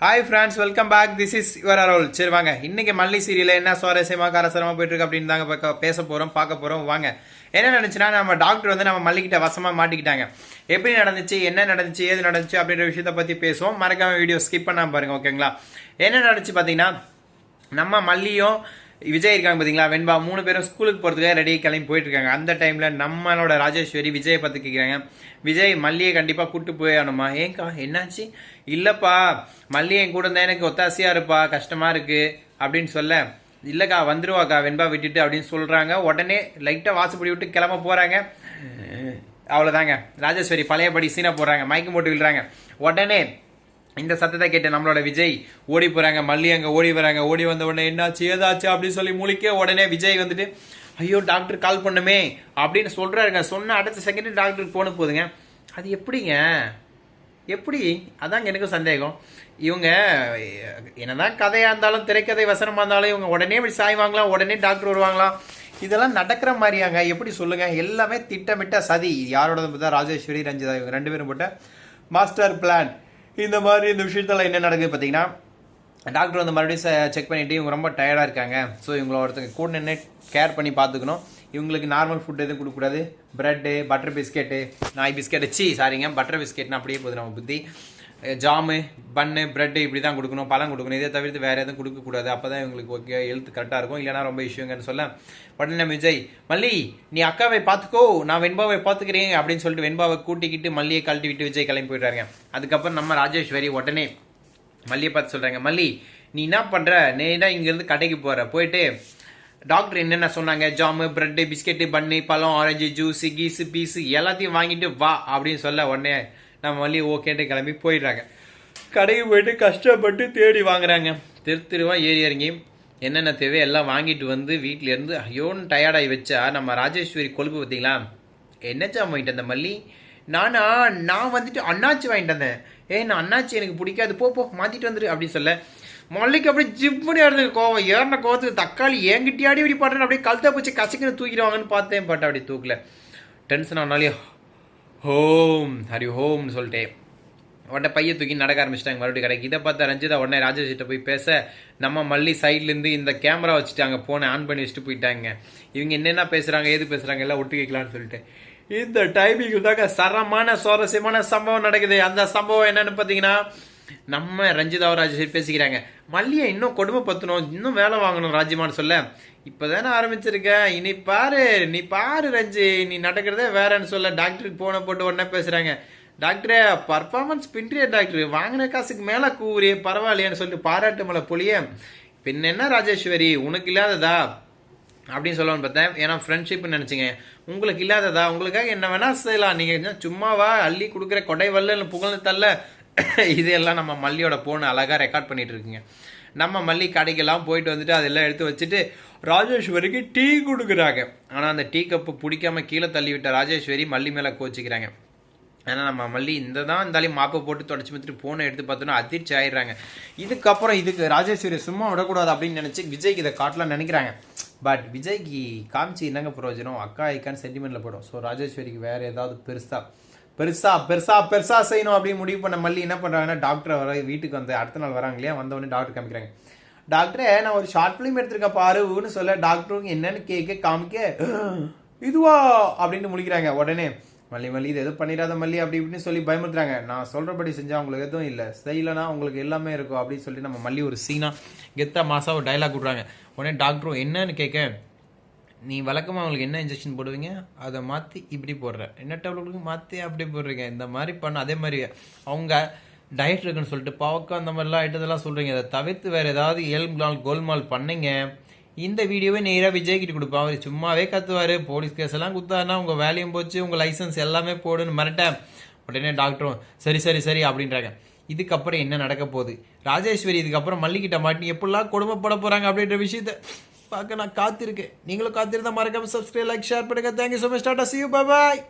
Hi friends welcome back this is your அரோல் சரி வாங்க. இன்னைக்கு மல்லி சீரியல் என்ன சுவாரஸ்யமாக காரசாரமா போயிட்டுருக்கு அப்படின்னு தாங்க பார்க்க- பேச போகிறோம் பார்க்க போகிறோம் வாங்க. என்ன நடந்துச்சுன்னா நம்ம டாக்டர் வந்து நம்ம மல்லிக்கிட்ட வசமாக மாட்டிக்கிட்டாங்க. எப்படி நடந்துச்சு என்ன நடந்துச்சு ஏது நடந்துச்சு அப்படின்ற விஷயத்த பற்றி பேசுவோம். மறக்காமல் வீடியோ ஸ்கிப் பண்ணாமல் பாருங்க ஓகேங்களா என்ன நடந்துச்சு பார்த்தீங்கன்னா நம்ம மல்லியும் விஜய் இருக்காங்க பார்த்தீங்களா வெண்பா மூணு பேரும் ஸ்கூலுக்கு போகிறதுக்காக ரெடி கிளம்பி போயிட்டுருக்காங்க. அந்த டைமில் நம்மளோட ராஜேஸ்வரி விஜயை பார்த்து கேட்குறாங்க விஜய் மல்லியை கண்டிப்பாக கூட்டு போய் ஆகணுமா? ஏங்கா என்னாச்சு? இல்லைப்பா மல்லி என் கூட இருந்தால் எனக்கு ஒத்தாசையாக இருப்பா கஷ்டமாக இருக்குது அப்படின்னு சொல்ல இல்லைக்கா வந்துருவாக்கா வெண்பா விட்டுட்டு அப்படின்னு சொல்கிறாங்க உடனே லைட்டாக வாசப்படி விட்டு கிளம்ப போகிறாங்க அவ்வளோதாங்க ராஜேஸ்வரி பழையபடி சீனாக போடுறாங்க. மயக்கம் போட்டு விழுறாங்க. உடனே இந்த சத்தத்தை கேட்டு நம்மளோட விஜய் ஓடி போறாங்க மல்லி அங்க ஓடி வராங்க ஓடி வந்த உடனே என்னாச்சு ஏதாச்சு அப்படின்னு சொல்லி முழிக்க உடனே விஜய் வந்துட்டு ஐயோ டாக்டர் கால் பண்ணுமே அப்படின்னு சொல்றாருங்க. சொன்ன அடுத்த செகண்ட் டாக்டருக்கு போன போதுங்க. அது எப்படிங்க? எப்படி? அதாங்க எனக்கும் சந்தேகம். இவங்க என்னதான் கதையா இருந்தாலும் திரைக்கதை வசனமா இருந்தாலும் இவங்க உடனே இப்படி சாய்வாங்களாம் உடனே டாக்டர் வருவாங்களாம். இதெல்லாம் நடக்கிற மாதிரியாங்க. எப்படி சொல்லுங்க? எல்லாமே திட்டமிட்ட சதி. யாரோட பார்த்தா ராஜேஸ்வரி ரஞ்சிதா இவங்க ரெண்டு பேரும் போட்ட மாஸ்டர் பிளான் இந்த மாதிரி இந்த விஷயத்துல என்ன நடக்குது பார்த்தீங்கன்னா டாக்டர் வந்து மறுபடியும் செக் பண்ணிட்டு இவங்க ரொம்ப டயர்டாக இருக்காங்க. ஸோ இவங்கள ஒருத்தங்க கூட நின்று கேர் பண்ணி பார்த்துக்கணும். இவங்களுக்கு நார்மல் ஃபுட் எதுவும் கொடுக்கக்கூடாது ப்ரெட்டு பட்டர் பிஸ்கெட்டு நாய் பிஸ்கெட்டு சி சாரிங்க பட்டர் பிஸ்கெட்னா அப்படியே போகுது நம்ம புத்தி. ஜாமு பன்னு பிரெட்டு இப்படி தான் கொடுக்கணும் பழம் கொடுக்கணும். இதை தவிர்த்து வேறு எதுவும் கொடுக்கக்கூடாது. அப்போ தான் இவங்களுக்கு ஓகே எழுத்து கரெக்டாக இருக்கும். இல்லைனா ரொம்ப இஷ்யூங்கன்னு சொல்ல. உடனே விஜய் மல்லி நீ அக்காவை பார்த்துக்கோ. நான் வெண்பாவை பார்த்துக்கிறேன் அப்படின்னு சொல்லிட்டு வெண்பாவை கூட்டிக்கிட்டு மல்லியை கழட்டி விட்டு விஜய் கிளம்பி போயிடுறாங்க அதுக்கப்புறம் நம்ம ராஜேஸ்வரி உடனே மல்லியை பார்த்து சொல்கிறாங்க மல்லி நீ என்ன பண்ணுற நேராக இங்கேருந்து கடைக்கு போகிற போயிட்டு டாக்டர் என்னென்ன சொன்னாங்க? ஜாமு பிரெட்டு பிஸ்கெட்டு பன்னு பழம் ஆரஞ்சு ஜூஸு கீஸு பீஸு எல்லாத்தையும் வாங்கிட்டு வா அப்படின்னு சொல்ல உடனே நம்ம மல்லி ஓகேன்ட்டு கிளம்பி போயிடுறாங்க. கடைக்கு போயிட்டு கஷ்டப்பட்டு தேடி வாங்குறாங்க. தெரு தெருவா ஏறி இறங்கி என்னென்ன தேவை எல்லாம் வாங்கிட்டு வந்து வீட்டிலேருந்து ஐயோன்னு டயர்டாகி வச்சா நம்ம ராஜேஸ்வரி கொழுப்பு பார்த்தீங்களா? என்னச்சா வாங்கிட்டு அந்த மல்லி? நானா நான் வந்துட்டு அண்ணாச்சி வாங்கிட்டு வந்தேன். ஏ நான் அண்ணாச்சி எனக்கு பிடிக்காது. போ போ மாற்றிட்டு வந்துரு அப்படின்னு சொல்ல. மல்லிக்கு அப்படியே ஜிப்புனி இருந்தது கோவம். ஏறின கோவத்துக்கு தக்காளி ஏங்கிட்டியாடி இப்படி பாட்டுன்னு அப்படியே கழுத்தை பிடிச்சி கசக்கின்னு தூக்கிடுவாங்கன்னு பார்த்தேன் பட் அப்படி தூக்கல. டென்ஷன் ஆனாலே ஹோம் ஹரி ஹோம்னு சொல்லிட்டேன் உடனே பைய தூக்கி நடக்க ஆரம்பிச்சிட்டாங்க மறுபடியும் கடைக்கு. இதை பார்த்தா ரஞ்சிதா உடனே ராஜேஷ் கிட்ட போய் பேச நம்ம மல்லி சைட்லேருந்து இந்த கேமரா வச்சுட்டு அங்கே ஆன் பண்ணி வச்சுட்டு போயிட்டாங்க. இவங்க என்னென்ன பேசுகிறாங்க ஏது பேசுகிறாங்க எல்லாம் ஒட்டு கேட்கலான்னு சொல்லிட்டு. இந்த டைமிங்கில் தாங்க சரமான சுவாரஸ்யமான சம்பவம் நடக்குது. அந்த சம்பவம் என்னன்னு பார்த்தீங்கன்னா நம்ம ரஞ்சிதாவும் ராஜேஷ் பேசிக்கிறாங்க. மல்லியை இன்னும் கொடுமை இன்னும் வேலை வாங்கணும் ராஜ்யமானு சொல்ல. இப்போதானே ஆரம்பிச்சிருக்க. இனி பாரு நீ பாரு ரஞ்சி நீ நடக்கிறதே வேறன்னு சொல்ல. டாக்டருக்கு போன போட்டு உடனே பேசுகிறாங்க டாக்டரே பர்ஃபார்மன்ஸ் பின்றிய டாக்டர் வாங்கின காசுக்கு மேலே கூறிய பரவாயில்லையேன்னு சொல்லிட்டு பாராட்டு மலை பொழிய. பின்ன என்ன ராஜேஸ்வரி உனக்கு இல்லாததா? அப்படின்னு சொல்லணும்னு பார்த்தேன். ஏன்னா ஃப்ரெண்ட்ஷிப்னு நினச்சிங்க. உங்களுக்கு இல்லாததா? உங்களுக்காக என்ன வேணால் செய்யலாம். நீங்கள் சும்மாவா அள்ளி கொடுக்குற கொடை வல்லன்னு புகழ்ந்து தள்ள இதெல்லாம் நம்ம மல்லியோட போன் அழகாக ரெக்கார்ட் பண்ணிகிட்டு இருக்குங்க நம்ம மல்லி கடைக்கெல்லாம் போயிட்டு வந்துட்டு அதெல்லாம் எடுத்து வச்சுட்டு ராஜேஸ்வரிக்கு டீ கொடுக்குறாங்க. ஆனால் அந்த டீ கப்பு பிடிக்காம கீழே தள்ளிவிட்ட ராஜேஸ்வரி மல்லி மேலே கோச்சிக்கிறாங்க. ஏன்னா நம்ம மல்லி இந்த தான் இருந்தாலும் மாப்பை போட்டு தொடச்சி வந்துட்டு ஃபோனை எடுத்து பார்த்தோன்னா அதிர்ச்சி ஆயிடுறாங்க. இதுக்கப்புறம் இதுக்கு ராஜேஸ்வரி சும்மா விடக்கூடாது அப்படின்னு நினச்சி விஜய்க்கு இதை காட்டலாம்னு நினைக்கிறாங்க. பட் விஜய்க்கு காமிச்சு என்னங்க பிரயோஜனம்? அக்கா ஐக்கான்னு சென்டிமெண்ட்டில் போடும் ஸோ ராஜேஸ்வரிக்கு வேறு ஏதாவது பெருசாக பெருசா பெருசா பெருசா செய்யணும் அப்படின்னு முடிவு பண்ண மல்லி என்ன பண்ணுறாங்கன்னா டாக்டரை வர வீட்டுக்கு வந்து அடுத்த நாள் வராங்க இல்லையா? வந்தவொடனே டாக்டர் காமிக்கிறாங்க டாக்டரே நான் ஒரு ஷார்ட் ஃபிலிம் எடுத்திருக்கேன் பாருன்னு சொல்ல டாக்டரும் என்னன்னு கேட்க காமிக்க இதுவா? அப்படின்னு முழிக்கிறாங்க உடனே மல்லி மல்லி இது எதுவும் பண்ணிடாத மல்லி அப்படி இப்படின்னு சொல்லி பயமுறுத்துறாங்க. நான் சொல்றபடி செஞ்சா உங்களுக்கு எதுவும் இல்லை. செய்யலைன்னா உங்களுக்கு எல்லாமே இருக்கும் அப்படின்னு சொல்லி நம்ம மல்லி ஒரு சீனா கெத்தா மாசா ஒரு டைலாக் விட்றாங்க. உடனே டாக்டரும் என்னன்னு கேட்க நீ வழக்கமாக அவங்களுக்கு என்ன இன்ஜெக்ஷன் போடுவீங்க? அதை மாற்றி இப்படி போடுற. என்ன டேப்லெட்டுக்கு மாற்றி அப்படி போடுறீங்க. இந்த மாதிரி பண்ண. அதே மாதிரி அவங்க டயட் இருக்குன்னு சொல்லிட்டு பாவக்கம் அந்த மாதிரிலாம் ஐட்டத்தெல்லாம் சொல்கிறீங்க அதை தவிர்த்து வேறு ஏதாவது ஏழ்மால் கோல்மால் பண்ணீங்க. இந்த வீடியோவே நேராக விஜய்கிட்ட கொடுப்பேன். அவர் சும்மாவே கத்துவார். போலீஸ் கேஸ் எல்லாம் குத்தாருன்னா உங்கள் வேலையும் போச்சு. உங்கள் லைசன்ஸ் எல்லாமே போடுன்னு மிரட்டேன். உடனே டாக்டரும் சரி சரி சரி அப்படின்றாங்க. இதுக்கப்புறம் என்ன நடக்க போகுது? ராஜேஸ்வரி இதுக்கப்புறம் மல்லிகிட்ட மாட்டி எப்படிலாம் கொடுமைப்பட போகிறாங்க அப்படின்ற விஷயத்த பார்க்க நான் காத்திருக்கேன். நீங்களும் காத்திருந்தா மறக்காம சப்ஸ்கிரைப் லைக் ஷேர் பண்ணுங்க. Thank you so much tata see you bye